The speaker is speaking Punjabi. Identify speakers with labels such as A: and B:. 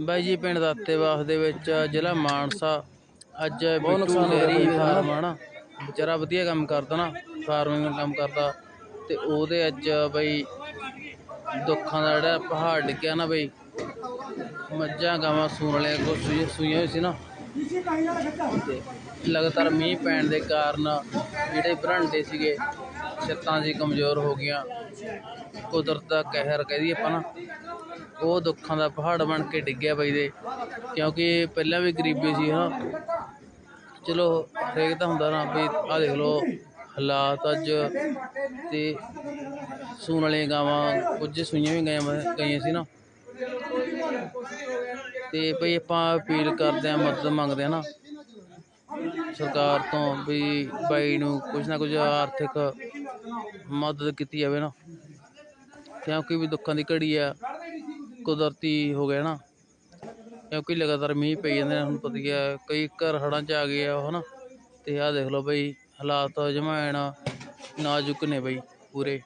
A: ਬਾਈ ਜੀ ਪਿੰਡ ਦਾਤੇਵਾਸ ਦੇ ਵਿੱਚ ਜ਼ਿਲ੍ਹਾ ਮਾਨਸਾ। ਅੱਜ ਬਿੱਟੂ ਡੇਰੀ ਫਾਰਮ ਆ ਨਾ ਵਿਚਾਰਾ ਵਧੀਆ ਕੰਮ ਕਰਦਾ ਨਾ ਫਾਰਮਿੰਗ ਦਾ ਕੰਮ ਕਰਦਾ। ਤੇ ਉਹਦੇ ਅੱਜ ਬਈ ਦੁੱਖਾਂ ਦਾ ਜਿਹੜਾ ਪਹਾੜ ਡਿੱਗਿਆ ਨਾ ਬਈ ਮੱਝਾਂ ਗਾਵਾਂ ਸੂਣ ਕੁਛ ਸੂਈ- ਸੂਈਆਂ ਹੋਈ ਸੀ ਨਾ। ਤੇ ਲਗਾਤਾਰ ਮੀਂਹ ਪੈਣ ਦੇ ਕਾਰਨ ਜਿਹੜੇ ਬਰਾਂਡੇ ਸੀਗੇ ਛੱਤਾਂ ਸੀ ਕਮਜ਼ੋਰ ਹੋ ਗਈਆਂ। ਕੁਦਰਤ ਦਾ ਕਹਿਰ ਕਹਿ ਦਈਏ ਆਪਾਂ ਨਾ। ਉਹ ਦੁੱਖਾਂ ਦਾ ਪਹਾੜ ਬਣ ਕੇ ਡਿੱਗਿਆ ਬਈ ਦੇ, ਕਿਉਂਕਿ ਪਹਿਲਾਂ ਵੀ ਗਰੀਬੀ ਸੀ, ਹਾਂ। ਚਲੋ, ਹਰੇਕ ਤਾਂ ਹੁੰਦਾ ਨਾ ਵੀ ਆਹ ਦੇਖ ਲਓ, ਹਾਲਾਤ ਅੱਜ ਤੇ ਸੂਣ ਵਾਲੀਆਂ ਗਾਵਾਂ, ਕੁਝ ਸੂਈਆਂ ਵੀ ਗਈਆਂ ਗਈਆਂ ਸੀ ਨਾ। ਤੇ ਭਈ ਆਪਾਂ ਅਪੀਲ ਕਰਦੇ ਆ ਮਦਦ ਮੰਗਦੇ ਆ ਨਾ, ਸਰਕਾਰ ਤੋਂ ਵੀ ਬਾਈ ਨੂੰ ਕੁਝ ਨਾ ਕੁਝ ਆਰਥਿਕ ਮਦਦ ਕੀਤੀ ਜਾਵੇ ਨਾ। ਕਿਉਂਕਿ ਵੀ ਦੁੱਖਾਂ ਦੀ ਘੜੀ ਆ ਕੁਦਰਤੀ ਹੋ ਗਿਆ ਨਾ। ਕਿਉਂਕਿ ਲਗਾਤਾਰ ਮੀਂਹ ਪਈ ਜਾਂਦੇ ਨੇ, ਹੁਣ ਪਤਾ ਹੀ ਕਈ ਘਰ ਹੜ੍ਹਾਂ 'ਚ ਆ ਗਏ ਆ ਉਹ ਹਨਾ ਤੇ ਆਹ ਦੇਖ ਲਓ ਬਈ, ਹਾਲਾਤ ਜਮਾਇਣ ਨਾਜ਼ੁਕ ਨੇ ਬਈ ਪੂਰੇ।